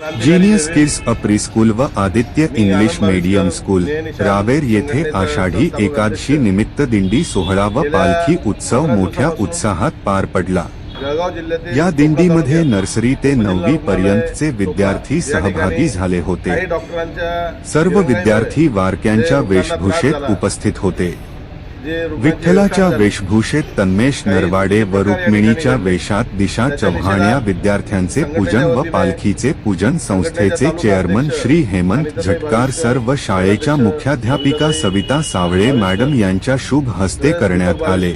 Genius kids अ preschool व Aditya English medium school Raver येथे आषाढी एकादशी निमित्त दिंडी सोहळा व पालखी उत्सव मोठ्या उत्साहात पार पडला. या दिंडीमध्ये नर्सरी ते नववी पर्यंतचे विद्यार्थी सहभागी झाले होते. सर्व विद्यार्थी वारक्यांच्या वेशभूषेत उपस्थित होते. विठ्ठलाच्या वेशभूषेत तन्मेश नरवाडे व रुक्मिणीच्या वेशात दिशा चव्हाण या विद्यार्थ्यांचे पूजन व पालखीचे पूजन संस्थेचे चेअरमन श्री हेमंत झटकार सर व शाळेच्या मुख्याध्यापिका सविता सावळे मॅडम यांच्या शुभ हस्ते करण्यात आले.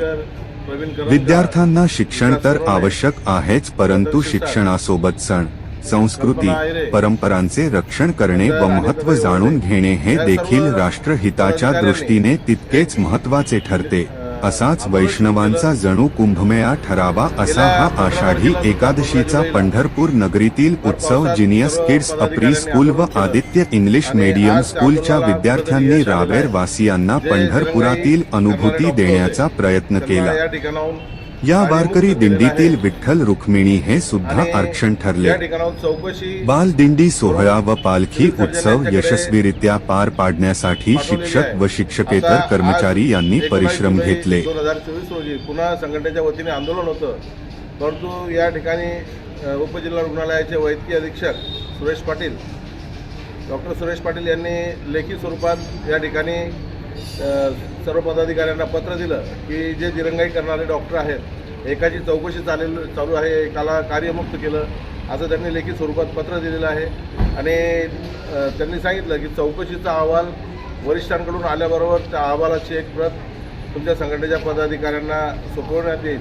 विद्यार्थ्यांना शिक्षण तर आवश्यक आहेच परंतु शिक्षणासोबत सण. संस्कृती परंपरांचे रक्षण करणे व महत्त्व जाणून घेणे हे देखील राष्ट्रहिताच्या दृष्टीने तितकेच महत्त्वाचे ठरते. असाच वैष्णवांचा जणू कुंभमेळा ठरावा असा हा आषाढी एकादशीचा पंढरपूर नगरीतील उत्सव जिनियस किड्स अप्री स्कूल व आदित्य इंग्लिश मीडियम स्कूलच्या विद्यार्थ्यांनी रावेर वासियांना पंढरपुरातील अनुभूती देण्याचा प्रयत्न केला. या वारकरी दिंडीतील विठ्ठल रुक्मिणी हे सुद्धा आरक्षण ठरले. या ठिकाणाहून चौकशी बाल दिंडी सोहळा व पालखी उत्सव यशस्वीरित्या पार पाडण्यासाठी शिक्षक व शिक्षकेतर कर्मचारी यांनी परिश्रम घेतले. दोन हजार चोवीस रोजी पुन्हा संघटनेच्या वतीने आंदोलन होतं. परंतु या ठिकाणी उपजिल्हा रुग्णालयाचे वैद्यकीय अधीक्षक सुरेश पाटील डॉक्टर सुरेश पाटील यांनी लेखी स्वरूपात या ठिकाणी सर्व पदाधिकाऱ्यांना पत्र दिलं की जे दिरंगाई करणारे डॉक्टर आहेत एकाची चौकशी चालेल चालू आहे एकाला कार्यमुक्त केलं असं त्यांनी लेखी स्वरूपात पत्र दिलेलं आहे. आणि त्यांनी सांगितलं की चौकशीचा अहवाल वरिष्ठांकडून आल्याबरोबर त्या अहवालाची एक प्रत तुमच्या संघटनेच्या पदाधिकाऱ्यांना सोपवण्यात येईल.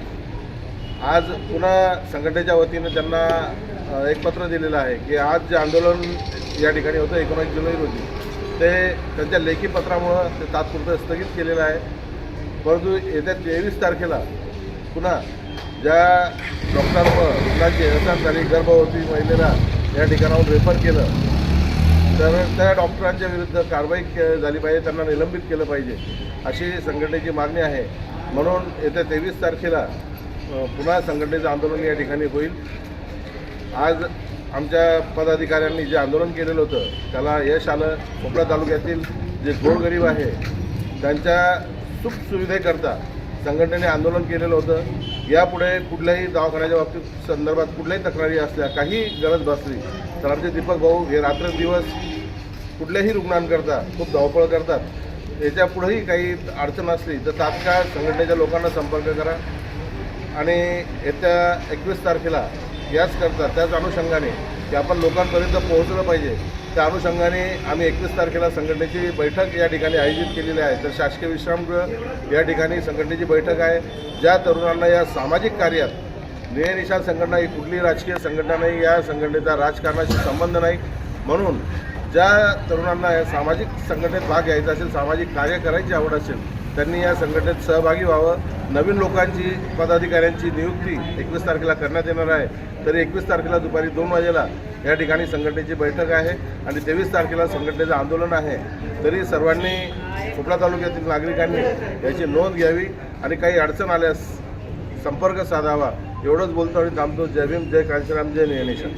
आज पुन्हा संघटनेच्या वतीनं त्यांना एक पत्र दिलेलं आहे की आज जे आंदोलन या ठिकाणी होतं एकोणीस जुलै रोजी ते त्यांच्या लेखी पत्रामुळं ते तात्पुरतं स्थगित केलेलं आहे. परंतु येत्या तेवीस तारखेला पुन्हा ज्या डॉक्टरांवर रुग्णांची हेळसांड झाली गर्भवती महिलेला या ठिकाणाहून रेफर केलं तर त्या डॉक्टरांच्या विरुद्ध कारवाई के- झाली पाहिजे त्यांना निलंबित केलं पाहिजे अशी संघटनेची मागणी आहे. म्हणून येत्या तेवीस तारखेला पुन्हा संघटनेचं आंदोलन या ठिकाणी होईल. आज आमच्या पदाधिकाऱ्यांनी जे आंदोलन केलेलं होतं त्याला यश आलं. कोपरा तालुक्यातील जे गोरगरीब आहे त्यांच्या सुखसुविधेकरता संघटनेने आंदोलन केलेलं होतं. यापुढे कुठल्याही दवाखान्याच्या बाबतीत संदर्भात कुठल्याही तक्रारी असल्या काही गरज भासली तर आमचे दीपक भाऊ हे रात्रंदिवस कुठल्याही रुग्णांकरता खूप धावपळ करतात. याच्या पुढेही काही अडचण असली तर तात्काळ संघटनेच्या लोकांना संपर्क करा. आणि येत्या एकवीस तारखेला याच करता त्याच अनुषंगाने की आपण लोकांपर्यंत पोहोचलं पाहिजे. त्या अनुषंगाने आम्ही एकवीस तारखेला संघटनेची बैठक या ठिकाणी आयोजित केलेली आहे. तर शासकीय विश्रामगृह या ठिकाणी संघटनेची बैठक आहे. ज्या तरुणांना या सामाजिक कार्यात निळनिशाण संघटना ही कुठली राजकीय संघटना नाही या संघटनेचा राजकारणाशी संबंध नाही. म्हणून ज्या तरुणांना या सामाजिक संघटनेत भाग घ्यायचा असेल सामाजिक कार्य करायची आवड असेल त्यांनी या संघटनेत सहभागी व्हावं. नवीन लोकांची पदाधिकाऱ्यांची नियुक्ती एकवीस तारखेला करण्यात येणार आहे. तरी एकवीस तारखेला दुपारी दोन वाजेला या ठिकाणी संघटनेची बैठक आहे आणि तेवीस तारखेला संघटनेचं आंदोलन आहे. तरी सर्वांनी खोपडा तालुक्यातील नागरिकांनी याची नोंद घ्यावी आणि काही अडचण आल्यास संपर्क साधावा. एवढंच बोलतो आणि थांबतो. जय भीम जय कांशीराम जय नियनेशन